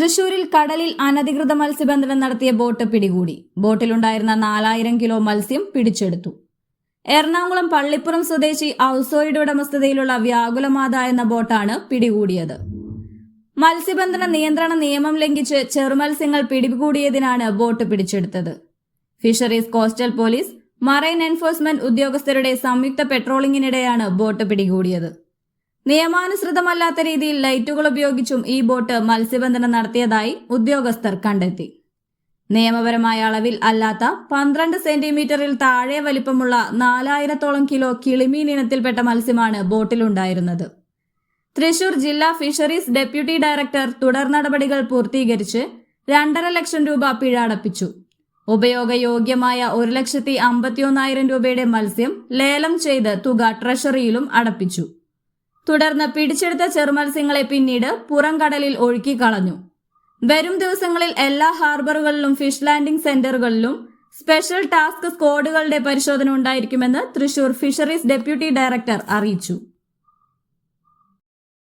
തൃശൂരിൽ കടലിൽ അനധികൃത മത്സ്യബന്ധനം നടത്തിയ ബോട്ട് പിടികൂടി. ബോട്ടിലുണ്ടായിരുന്ന നാലായിരം കിലോ മത്സ്യം പിടിച്ചെടുത്തു. എറണാകുളം പള്ളിപ്പുറം സ്വദേശി ഔസോയുടെ ഉടമസ്ഥതയിലുള്ള വ്യാകുലമാത എന്ന ബോട്ടാണ് പിടികൂടിയത്. മത്സ്യബന്ധന നിയന്ത്രണ നിയമം ലംഘിച്ച് ചെറുമത്സ്യങ്ങൾ പിടികൂടിയതിനാണ് ബോട്ട് പിടിച്ചെടുത്തത്. Fisheries coastal police marine enforcement ഉദ്യോഗസ്ഥരുടെ സംയുക്ത പെട്രോളിംഗിനിടെയാണ് ബോട്ട് പിടികൂടിയത്. നിയമാനുസൃതമല്ലാത്ത രീതിയിൽ ലൈറ്റുകൾ ഉപയോഗിച്ചും ഈ ബോട്ട് മത്സ്യബന്ധനം നടത്തിയതായി ഉദ്യോഗസ്ഥർ കണ്ടെത്തി. നിയമപരമായ അളവിൽ അല്ലാത്ത പന്ത്രണ്ട് സെന്റിമീറ്ററിൽ താഴെ വലിപ്പമുള്ള നാലായിരത്തോളം കിലോ കിളിമീൻ ഇനത്തിൽപ്പെട്ട മത്സ്യമാണ് ബോട്ടിലുണ്ടായിരുന്നത്. തൃശൂർ ജില്ലാ ഫിഷറീസ് ഡെപ്യൂട്ടി ഡയറക്ടർ തുടർ നടപടികൾ പൂർത്തീകരിച്ച് രണ്ടര ലക്ഷം രൂപ പിഴ അടപ്പിച്ചു ഉപയോഗയോഗ്യമായ ഒരു ലക്ഷത്തി അമ്പത്തിയൊന്നായിരം രൂപയുടെ മത്സ്യം ലേലം ചെയ്ത് തുക ട്രഷറിയിലും അടപ്പിച്ചു. തുടർന്ന് പിടിച്ചെടുത്ത ചെറുമത്സ്യങ്ങളെ പിന്നീട് പുറം കടലിൽ ഒഴുക്കി കളഞ്ഞു വരും ദിവസങ്ങളിൽ എല്ലാ ഹാർബറുകളിലും ഫിഷ് ലാൻഡിംഗ് സെന്ററുകളിലും സ്പെഷ്യൽ ടാസ്ക് സ്ക്വാഡുകളുടെ പരിശോധന ഉണ്ടായിരിക്കുമെന്ന് തൃശൂർ ഫിഷറീസ് ഡെപ്യൂട്ടി ഡയറക്ടർ അറിയിച്ചു.